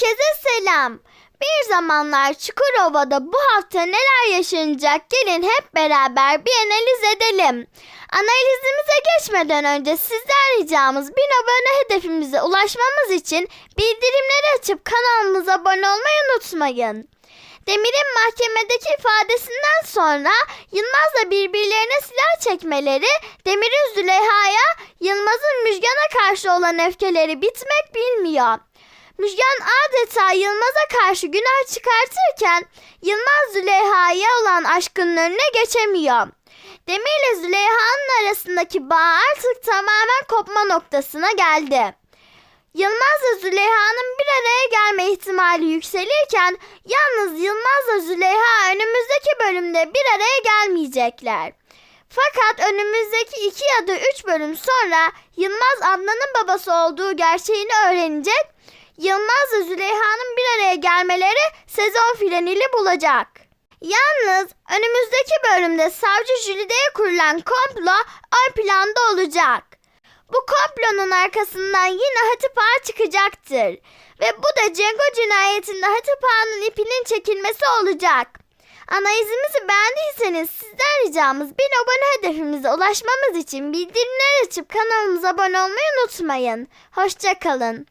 Herkese selam. Bir zamanlar Çukurova'da bu hafta neler yaşanacak gelin hep beraber bir analiz edelim. Analizimize geçmeden önce sizden ricamız bin abone hedefimize ulaşmamız için bildirimleri açıp kanalımıza abone olmayı unutmayın. Demir'in mahkemedeki ifadesinden sonra Yılmaz'la birbirlerine silah çekmeleri Demir'in Züleyha'ya, Yılmaz'ın Müjgan'a karşı olan öfkeleri bitmek bilmiyor. Müjgan adeta Yılmaz'a karşı günah çıkartırken Yılmaz Züleyha'ya olan aşkının önüne geçemiyor. Demir ile Züleyha'nın arasındaki bağ artık tamamen kopma noktasına geldi. Yılmaz'la Züleyha'nın bir araya gelme ihtimali yükselirken yalnız Yılmaz'la Züleyha önümüzdeki bölümde bir araya gelmeyecekler. Fakat önümüzdeki iki ya da üç bölüm sonra Yılmaz Adnan'ın babası olduğu gerçeğini öğrenecek. Yılmaz'la Züleyha'nın bir araya gelmeleri sezon finalini bulacak. Yalnız önümüzdeki bölümde savcı Jülide'ye kurulan komplo ön planda olacak. Bu komplonun arkasından yine Hatip Ağa çıkacaktır. Ve bu da Cengo cinayetinde Hatip Ağa'nın ipinin çekilmesi olacak. Analizimizi beğendiyseniz sizden ricamız bin abone hedefimize ulaşmamız için bildirimler açıp kanalımıza abone olmayı unutmayın. Hoşçakalın.